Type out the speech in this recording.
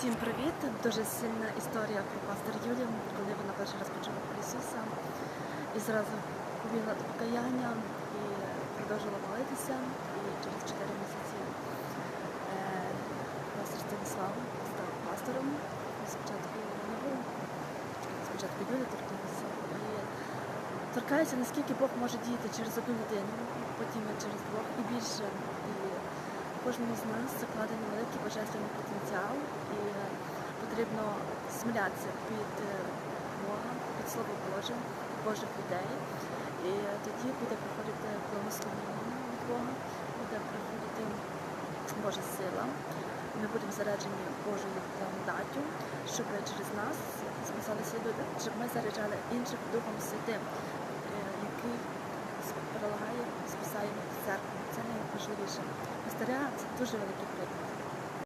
Всім привіт! Дуже сильна історія про пастор Юлі, коли вона перший раз почула про Ісуса і зразу повіла до покаяння і продовжила молитися. І через 4 місяці е, пастор Станіслав став пастором. Спочатку не був, спочатку Юля торкнулася. І торкається, наскільки Бог може діяти через одну людину, потім через двох і більше. І кожному з нас закладений великий божественний потенціал, і потрібно смілятися під е, Бога, під Слово Боже, Божих людей. І тоді буде приходити благословення від Бога, буде приходити Божа сила. Ми будемо заряджені Божою благодаттю, щоб через нас спасалися люди, щоб ми заряджали інших Духом Святим, е, який прилагає, спасає церкву. Це найважливіше. Пастиря це дуже великий приклад.